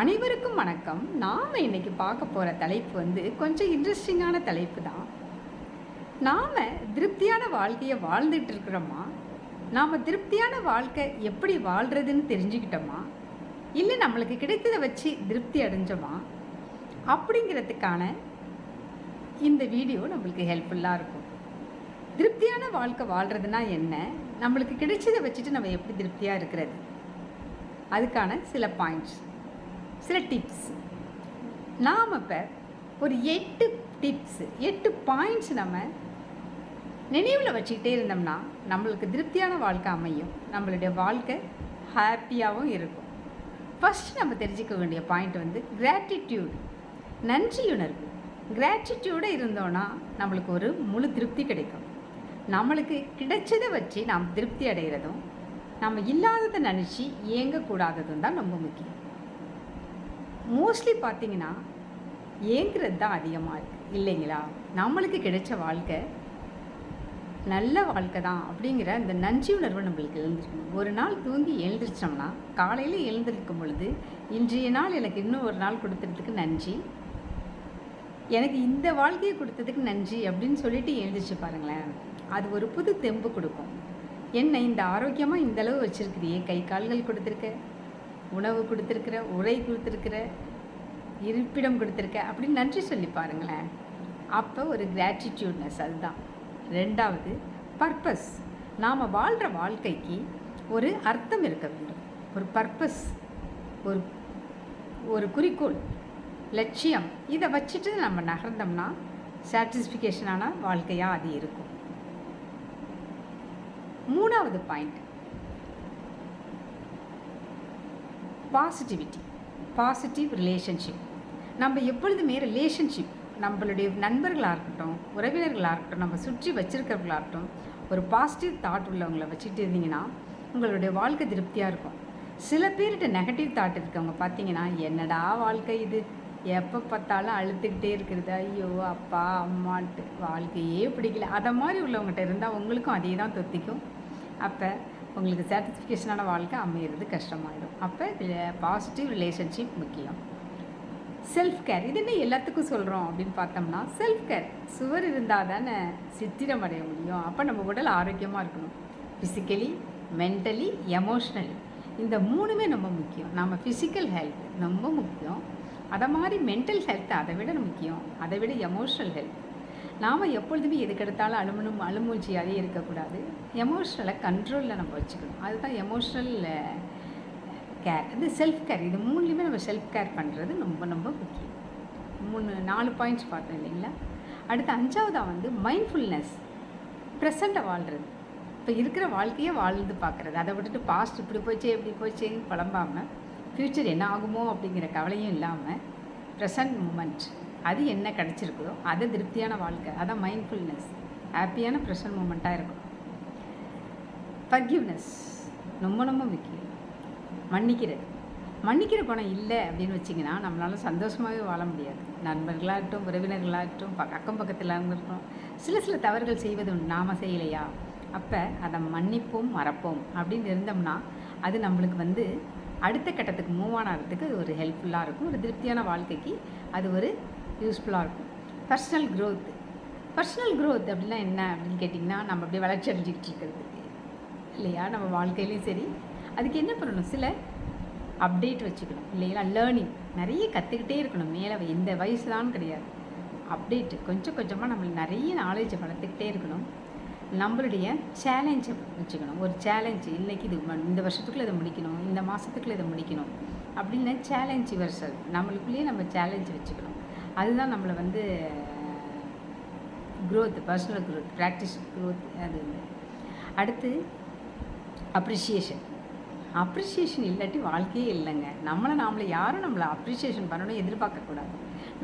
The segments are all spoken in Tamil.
அனைவருக்கும் வணக்கம். நாம் இன்னைக்கு பார்க்க போகிற தலைப்பு வந்து கொஞ்சம் இன்ட்ரெஸ்டிங்கான தலைப்பு தான். நாம் திருப்தியான வாழ்க்கையை வாழ்ந்துட்டு இருக்கிறோமா? நாம் திருப்தியான வாழ்க்கை எப்படி வாழ்கிறதுன்னு தெரிஞ்சுக்கிட்டோமா? இல்லை நம்மளுக்கு கிடைத்ததை வச்சு திருப்தி அடைஞ்சோமா? அப்படிங்கிறதுக்கான இந்த வீடியோ நம்மளுக்கு ஹெல்ப்ஃபுல்லாக இருக்கும். திருப்தியான வாழ்க்கை வாழ்கிறதுனா என்ன? நம்மளுக்கு கிடைச்சதை வச்சுட்டு நம்ம எப்படி திருப்தியாக இருக்கிறது? அதுக்கான சில பாயிண்ட்ஸ் சில டிப்ஸ் நாம் இப்போ ஒரு எட்டு டிப்ஸ் எட்டு பாயிண்ட்ஸ் நம்ம நினைவில் வச்சுக்கிட்டே இருந்தோம்னா நம்மளுக்கு திருப்தியான வாழ்க்கை அமையும். நம்மளுடைய வாழ்க்கை ஹாப்பியாகவும் இருக்கும். ஃபஸ்ட் நம்ம தெரிஞ்சுக்க வேண்டிய பாயிண்ட் வந்து கிராட்டிடியூட் நன்றியுணர்வு. கிராட்டிடியூட இருந்தோன்னா நம்மளுக்கு ஒரு முழு திருப்தி கிடைக்கும். நம்மளுக்கு கிடைச்சதை வச்சு நாம் திருப்தி அடைகிறதும் நம்ம இல்லாததை நினச்சி இயங்கக்கூடாததும் தான் ரொம்ப முக்கியம். மோஸ்ட்லி பார்த்தீங்கன்னா ஏங்குறது தான் அதிகமாக இருக்குது இல்லைங்களா? நம்மளுக்கு கிடைச்ச வாழ்க்கை நல்ல வாழ்க்கை தான் அப்படிங்கிற அந்த நன்றி உணர்வு நம்மளுக்கு எழுந்திருக்கணும். ஒரு நாள் தூங்கி எழுந்திரிச்சோம்னா காலையில் எழுந்திருக்கும் பொழுது இன்றைய நாள் எனக்கு இன்னும் ஒரு நாள் கொடுத்துறதுக்கு நன்றி. எனக்கு இந்த வாழ்க்கையை கொடுத்ததுக்கு நன்றி அப்படின்னு சொல்லிட்டு எழுந்திரிச்சு பாருங்களேன். அது ஒரு புது தெம்பு கொடுக்கும். என்னை இந்த ஆரோக்கியமாக இந்த அளவு வச்சுருக்கிறியே? கை கால்கள் கொடுத்துருக்க. உணவு கொடுத்துருக்குற உரை கொடுத்துருக்குற இருப்பிடம் கொடுத்துருக்க அப்படின்னு நன்றி சொல்லி பாருங்களேன். அப்போ ஒரு கிராட்டிடியூட்னஸ் அதுதான். ரெண்டாவது பர்பஸ் நாம் வாழ்கிற வாழ்க்கைக்கு ஒரு அர்த்தம் இருக்க வேண்டும். ஒரு பர்பஸ் ஒரு ஒரு குறிக்கோள் லட்சியம் இதை வச்சுட்டு நம்ம நகர்ந்தோம்னா சாட்டிஸ்ஃபிகேஷனான வாழ்க்கையாக அது இருக்கும். மூணாவது பாயிண்ட் பாசிட்டிவிட்டி பாசிட்டிவ் ரிலேஷன்ஷிப் நம்ம எப்பொழுதுமே ரிலேஷன்ஷிப் நம்மளுடைய நண்பர்களாக இருக்கட்டும் உறவினர்களாக இருக்கட்டும் நம்ம சுற்றி வச்சுருக்கிறவர்களாக இருக்கட்டும் ஒரு பாசிட்டிவ் தாட் உள்ளவங்களை வச்சுட்டு இருந்தீங்கன்னா உங்களுடைய வாழ்க்கை திருப்தியாக இருக்கும். சில பேர்கிட்ட நெகட்டிவ் தாட் இருக்கவங்க பார்த்தீங்கன்னா என்னடா வாழ்க்கை இது? எப்போ பார்த்தாலும் அழுத்துக்கிட்டே இருக்கிறது. ஐயோ அப்பா அம்மான்ட்டு. வாழ்க்கையே பிடிக்கல. அதை மாதிரி உள்ளவங்ககிட்ட இருந்தால் உங்களுக்கும் அதே தான் தொத்திக்கும். அப்போ உங்களுக்கு சாட்டிஸ்ஃபிகேஷனான வாழ்க்கை அமையிறது கஷ்டமாயிடும். அப்போ பாசிட்டிவ் ரிலேஷன்ஷிப் முக்கியம். செல்ஃப் கேர் இது என்ன எல்லாத்துக்கும் சொல்கிறோம் அப்படின்னு பார்த்தோம்னா செல்ஃப் கேர் சுவர் இருந்தால் தானே சித்திரம் அடைய முடியும். அப்போ நம்ம உடல் ஆரோக்கியமாக இருக்கணும். ஃபிசிக்கலி மென்டலி எமோஷ்னலி இந்த மூணுமே ரொம்ப முக்கியம். நம்ம ஃபிசிக்கல் ஹெல்த் ரொம்ப முக்கியம். அதை மாதிரி மென்டல் ஹெல்த் அதை விட முக்கியம். அதை விட எமோஷ்னல் ஹெல்த் நாம் எப்பொழுதுமே எதுக்கெடுத்தாலும் அலுமணும் அலுமூழ்ச்சியாகவே இருக்கக்கூடாது. எமோஷ்னலை கண்ட்ரோலில் நம்ம வச்சுக்கணும். அதுதான் எமோஷ்னல் கேர் இது செல்ஃப் கேர் இது மூணுலேயுமே நம்ம செல்ஃப் கேர் பண்ணுறது ரொம்ப ரொம்ப முக்கியம். மூணு நாலு பாயிண்ட்ஸ் பார்த்தோம் இல்லைங்களா? அடுத்து அஞ்சாவதாக வந்து மைண்ட்ஃபுல்னஸ் ப்ரெசண்ட்டை வாழ்கிறது இப்போ இருக்கிற வாழ்க்கையை வாழ்ந்து பார்க்குறது. அதை விட்டுட்டு பாஸ்ட் இப்படி போச்சு எப்படி போச்சுன்னு புலம்பாமல் ஃப்யூச்சர் என்ன ஆகுமோ அப்படிங்கிற கவலையும் இல்லாமல் ப்ரெசன்ட் மூமெண்ட் அது என்ன கிடச்சிருக்குதோ அது திருப்தியான வாழ்க்கை அதான் மைண்ட்ஃபுல்னஸ் ஹாப்பியான ப்ரெஷர் மூமெண்ட்டாக இருக்கும். ஃபர்கிவ்னஸ் ரொம்ப ரொம்ப முக்கியம். மன்னிக்கிறது. மன்னிக்கிற குணம் இல்லை அப்படின்னு வச்சிங்கன்னா நம்மளால் சந்தோஷமாகவே வாழ முடியாது. நண்பர்களாகட்டும் உறவினர்களாகட்டும் பக்க அக்கம் பக்கத்தில் இருக்கட்டும் சில சில தவறுகள் செய்வது நாம் செய்யலையா? அப்போ அதை மன்னிப்போம் மறப்போம் அப்படின்னு இருந்தோம்னா அது நம்மளுக்கு வந்து அடுத்த கட்டத்துக்கு மூவ் ஆனதுக்கு ஒரு ஹெல்ப்ஃபுல்லாக இருக்கும். ஒரு திருப்தியான வாழ்க்கைக்கு அது ஒரு யூஸ்ஃபுல்லாக இருக்கும். பர்சனல் க்ரோத் பர்சனல் க்ரோத் அப்படின்னா என்ன அப்படின்னு கேட்டிங்கன்னா நம்ம அப்படியே வளர்ச்சி அடைஞ்சிக்கிட்டு இருக்கிறது. இல்லையா? நம்ம வாழ்க்கையிலையும் சரி. அதுக்கு என்ன பண்ணணும்? சில அப்டேட் வச்சுக்கணும். இல்லைங்களா? லேர்னிங் நிறைய கற்றுக்கிட்டே இருக்கணும். மேலே எந்த வயசு தான் கிடையாது. அப்டேட்டு கொஞ்சம் கொஞ்சமாக நம்மளுக்கு நிறைய நாலேஜை வளர்த்துக்கிட்டே இருக்கணும். நம்மளுடைய சேலஞ்சை வச்சுக்கணும். ஒரு சேலஞ்சு இன்றைக்கி இது இந்த வருஷத்துக்குள்ளே இதை முடிக்கணும். இந்த மாதத்துக்குள்ளே இதை முடிக்கணும். அப்படின்னு சேலஞ்சு வருஷம் நம்மளுக்குள்ளேயே நம்ம சேலஞ்சு வச்சுக்கணும். அதுதான் நம்மளை வந்து growth personal growth practice growth அது அடுத்து அப்ரிஷியேஷன் அப்ரிஷியேஷன் இல்லாட்டி வாழ்க்கையே இல்லைங்க. நம்மளை நாமளை யாரும் நம்மளை அப்ரிஷியேஷன் பண்ணணும் எதிர்பார்க்கக்கூடாது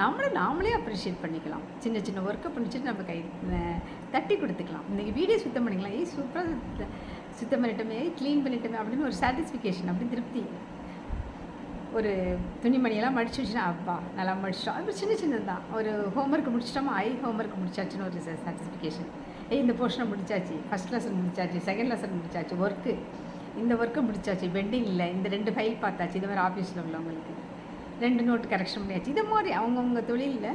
நம்மளை நாமளே அப்ரிஷியேட் பண்ணிக்கலாம். சின்ன சின்ன ஒர்க்கை பண்ணிச்சுட்டு நம்ம கை தட்டி கொடுத்துக்கலாம். இன்றைக்கி வீடியோ சுத்தம் பண்ணிக்கலாம். ஏய் சூப்பராக சுத்தம் பண்ணிட்டோமே க்ளீன் பண்ணிட்டோமே அப்படின்னு ஒரு சாட்டிஸ்ஃபிகேஷன் அப்படின்னு திருப்தி ஒரு துணிமணியெல்லாம் மடிச்சு வச்சுனா அப்பா நல்லா மடிச்சிட்டோம். அது சின்ன சின்னது தான் ஒரு ஹோம்ஒர்க் முடிச்சிட்டோமா? ஐ ஹோம்ஒர்க் முடிச்சாச்சுன்னு ஒரு சாட்டிஸ்ஃபிகேஷன் ஏய் இந்த போர்ஷனை முடிச்சாச்சு. ஃபஸ்ட் லெசன் முடிச்சாச்சு செகண்ட் லெசன் முடிச்சாச்சு ஒர்க்கு இந்த ஒர்க்கை முடிச்சாச்சு பெண்டிங் இல்லை. இந்த ரெண்டு ஃபைல் பார்த்தாச்சு. இது மாதிரி ஆஃபீஸில் உள்ளவங்களுக்கு. ரெண்டு நோட்டு கரெக்ஷன் பண்ணியாச்சு. இது மாதிரி அவங்கவுங்க தொழிலில்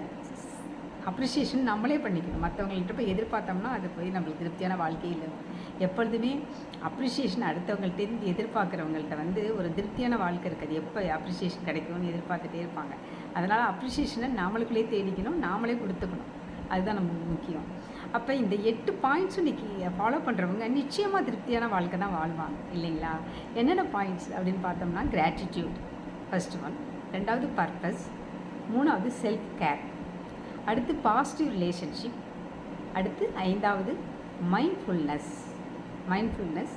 அப்ரிஷியேஷன் நம்மளே பண்ணிக்கணும். மற்றவங்கள்ட்ட போய் எதிர்பார்த்தோம்னா அது போய் நம்மளுக்கு திருப்தியான வாழ்க்கையில் எப்பொழுதுமே அப்ரிஷியேஷன் அடுத்தவங்கள்ட்டேருந்து எதிர்பார்க்குறவங்கள்ட்ட வந்து ஒரு திருப்தியான வாழ்க்கை இருக்காது. எப்போ அப்ரிஷியேஷன் கிடைக்கும்னு எதிர்பார்த்துட்டே இருப்பாங்க. அதனால் அப்ரிஷியேஷனை நாமளுக்குள்ளே தேடிக்கணும் நாமளே கொடுத்துக்கணும். அதுதான் நமக்கு முக்கியம். அப்போ இந்த எட்டு பாயிண்ட்ஸும் இன்றைக்கி ஃபாலோ பண்ணுறவங்க நிச்சயமாக திருப்தியான வாழ்க்கை தான் வாழ்வாங்க. இல்லைங்களா? என்னென்ன பாயிண்ட்ஸ் அப்படின்னு பார்த்தோம்னா கிராட்டிடியூட் ஃபஸ்ட் ஒன் ரெண்டாவது பர்பஸ் மூணாவது செல்ஃப் கேர் அடுத்து பாசிட்டிவ் ரிலேஷன்ஷிப் அடுத்து ஐந்தாவது மைண்ட்ஃபுல்னஸ் மைண்ட்ஃபுல்னஸ்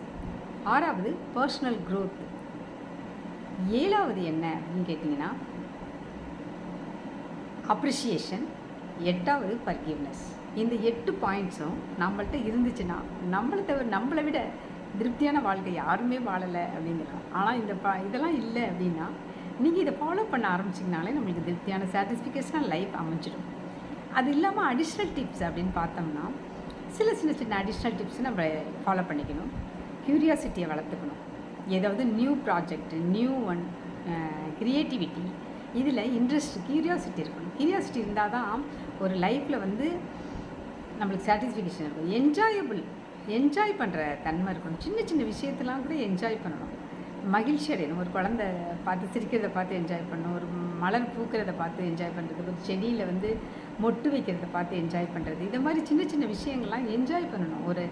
ஆறாவது பர்சனல் க்ரோத் ஏழாவது என்ன அப்படின்னு கேட்டிங்கன்னா அப்ரிஷியேஷன் எட்டாவது பர்கிவ்னஸ் இந்த எட்டு பாயிண்ட்ஸும் நம்மள்ட்ட இருந்துச்சுன்னா நம்மளை தவிர நம்மளை விட திருப்தியான வாழ்க்கை யாருமே வாழலை அப்படிங்கிறோம் ஆனால் இந்த பா இதெல்லாம் இல்லை அப்படின்னா நீங்கள் இதை ஃபாலோ பண்ண ஆரம்பிச்சிங்கனாலே நம்மளுக்கு திருப்தியான சாட்டிஸ்ஃபிகேஷனாக லைஃப் அமைஞ்சிடும். அது இல்லாமல் அடிஷ்னல் டிப்ஸ் அப்படின்னு பார்த்தோம்னா சில சின்ன சின்ன அடிஷ்னல் டிப்ஸ் நம்ம ஃபாலோ பண்ணிக்கணும். க்யூரியாசிட்டியை வளர்த்துக்கணும். ஏதாவது new project new one creativity இதில் இன்ட்ரெஸ்ட் க்யூரியாசிட்டி இருக்கணும். க்யூரியாசிட்டி இருந்தால் தான் ஒரு லைஃப்பில் வந்து நம்மளுக்கு சாட்டிஸ்ஃபிகேஷன் இருக்கும். என்ஜாயபிள் என்ஜாய் பண்ணுற தன்மை இருக்கணும். சின்ன சின்ன விஷயத்தெலாம் கூட என்ஜாய் பண்ணணும். மகிழ்ச்சி அடையணும். ஒரு குழந்த பார்த்து சிரிக்கிறத பார்த்து என்ஜாய் பண்ணணும். ஒரு மலர் பூக்கிறத பார்த்து என்ஜாய் பண்ணுறது ஒரு செடியில் வந்து மொட்டு வைக்கிறத பார்த்து என்ஜாய் பண்ணுறது இந்த மாதிரி சின்ன சின்ன விஷயங்கள்லாம் என்ஜாய் பண்ணணும். ஒரு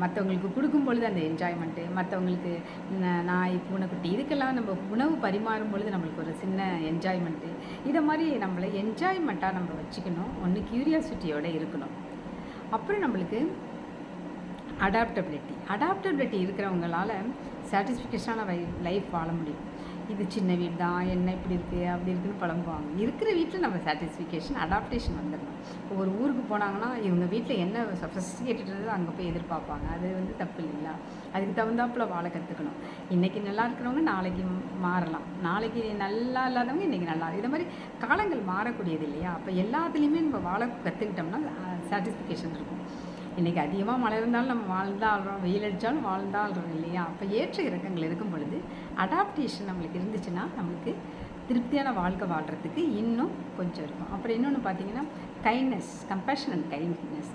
மற்றவங்களுக்கு கொடுக்கும் பொழுது அந்த என்ஜாய்மெண்ட்டு மற்றவங்களுக்கு நாய் பூனைக்குட்டி இதுக்கெல்லாம் நம்ம உணவு பரிமாறும் பொழுது நம்மளுக்கு ஒரு சின்ன என்ஜாய்மெண்ட்டு இதை மாதிரி நம்மளை என்ஜாய்மெண்ட்டாக நம்ம வச்சுக்கணும். ஒன்று க்யூரியாசிட்டியோடு இருக்கணும். அப்புறம் நம்மளுக்கு அடாப்டபிலிட்டி அடாப்டபிலிட்டி இருக்கிறவங்களால சாட்டிஸ்ஃபிகேஷனான லைஃப் வாழ முடியும். இது சின்ன வீடு தான் என்ன இப்படி இருக்குது அப்படி இருக்குன்னு புலம்புவாங்க. இருக்கிற வீட்டில் நம்ம சாட்டிஸ்ஃபிகேஷன் அடாப்டேஷன் வந்துடணும். ஒரு ஊருக்கு போனாங்கன்னா இவங்க வீட்டில் என்ன சஃபஸ்டிகேட்டட் அங்கே போய் எதிர்பார்ப்பாங்க. அது வந்து தப்பு இல்லைங்களா? அதுக்கு தகுந்தாப்புல வாழ கற்றுக்கணும் இன்றைக்கி நல்லா இருக்கிறவங்க நாளைக்கு மாறலாம். நாளைக்கு நல்லா இல்லாதவங்க இன்றைக்கி நல்லா இதை மாதிரி காலங்கள் மாறக்கூடியது இல்லையா? அப்போ எல்லாத்துலேயுமே நம்ம வாழ கற்றுக்கிட்டோம்னா சாட்டிஸ்ஃபிகேஷன் இருக்கும். இன்றைக்கி அதிகமாக மழை இருந்தாலும் நம்ம வாழ்ந்தாள்றோம் வெயில் அடித்தாலும் வாழ்ந்தா ஆள்றோம் இல்லையா? அப்போ ஏற்ற இறக்கங்கள் இருக்கும் பொழுது அடாப்டேஷன் நம்மளுக்கு இருந்துச்சுன்னா நம்மளுக்கு திருப்தியான வாழ்க்கை வாழ்கிறதுக்கு இன்னும் கொஞ்சம் இருக்கும். அப்புறம் இன்னொன்று பார்த்தீங்கன்னா கைண்ட்னஸ் கம்பேஷன் அண்ட் கைண்ட்னஸ்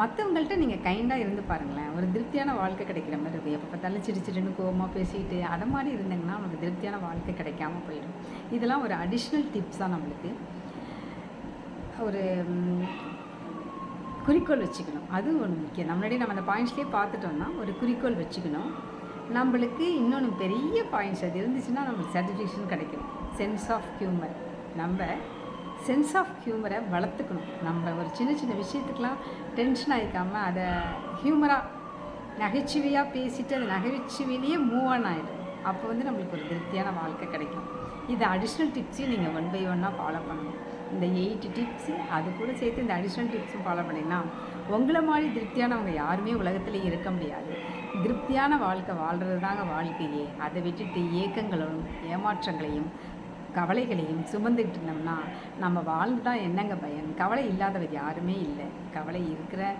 மற்றவங்கள்ட்ட நீங்கள் கைண்டாக இருந்து பாருங்களேன். ஒரு திருப்தியான வாழ்க்கை கிடைக்கிற மாதிரி இருக்கும். எப்போ பார்த்தாலும் சிரிச்சு சிரிச்சுன்னு கோவமாக பேசிட்டு அதை மாதிரி இருந்தீங்கன்னா நமக்கு திருப்தியான வாழ்க்கை கிடைக்காம போயிடும். இதெல்லாம் ஒரு அடிஷ்னல் டிப்ஸ் தான் நம்மளுக்கு ஒரு குறிக்கோள் வச்சுக்கணும். அது ஒன்று முக்கியம். நம்மளாடி நம்ம அந்த பாயிண்ட்ஸ்லேயே பார்த்துட்டோம்னா ஒரு குறிக்கோள் வச்சுக்கணும். நம்மளுக்கு இன்னொன்று பெரிய பாயிண்ட்ஸ் அது இருந்துச்சுன்னா நம்மளுக்கு சர்டிஃபிகேஷன் கிடைக்கும். சென்ஸ் ஆஃப் ஹியூமர் நம்ம சென்ஸ் ஆஃப் ஹியூமரை வளர்த்துக்கணும். நம்ம ஒரு சின்ன சின்ன விஷயத்துக்கெலாம் டென்ஷன் ஆகிக்காமல் அதை ஹியூமராக நகைச்சுவையாக பேசிட்டு அது நகைச்சுவையிலேயே மூவ் ஆன் ஆகிடும் அப்போ வந்து நம்மளுக்கு ஒரு திருப்தியான வாழ்க்கை கிடைக்கும். இது அடிஷ்னல் டிப்ஸையும் நீங்கள் ஒன் பை ஒன்னாக ஃபாலோ பண்ணணும். இந்த எயிட் டிப்ஸு அது கூட சேர்த்து இந்த அடிஷ்னல் டிப்ஸும் ஃபாலோ பண்ணிங்கன்னா உங்களை மாதிரி திருப்தியானவங்க யாருமே உலகத்தில் இருக்க முடியாது. திருப்தியான வாழ்க்கை வாழ்கிறது தாங்க வாழ்க்கையே. அதை விட்டுட்டு ஏக்கங்களும் ஏமாற்றங்களையும் கவலைகளையும் சுமந்துக்கிட்டு இருந்தோம்னா நம்ம வாழ்ந்துட்டால் என்னங்க பயன்? கவலை இல்லாதவர் யாருமே இல்லை. கவலை இருக்கிற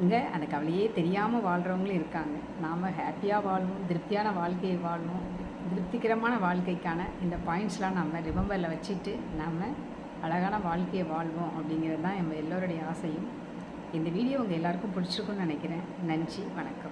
இங்கே அந்த கவலையே தெரியாமல் வாழ்கிறவங்களும் இருக்காங்க. நாம் ஹாப்பியாக வாழ்வோம் திருப்தியான வாழ்க்கையை வாழ்வோம் திருப்திகரமான வாழ்க்கைக்கான இந்த பாயிண்ட்ஸ்லாம் நம்ம ரிமம்பரில் வச்சுட்டு நம்ம அழகான வாழ்க்கையை வாழ்வோம் அப்படிங்கிறது தான் நம்ம எல்லோருடைய ஆசையும். இந்த வீடியோ உங்கள் எல்லாருக்கும் பிடிச்சிருக்குன்னு நினைக்கிறேன். நன்றி வணக்கம்.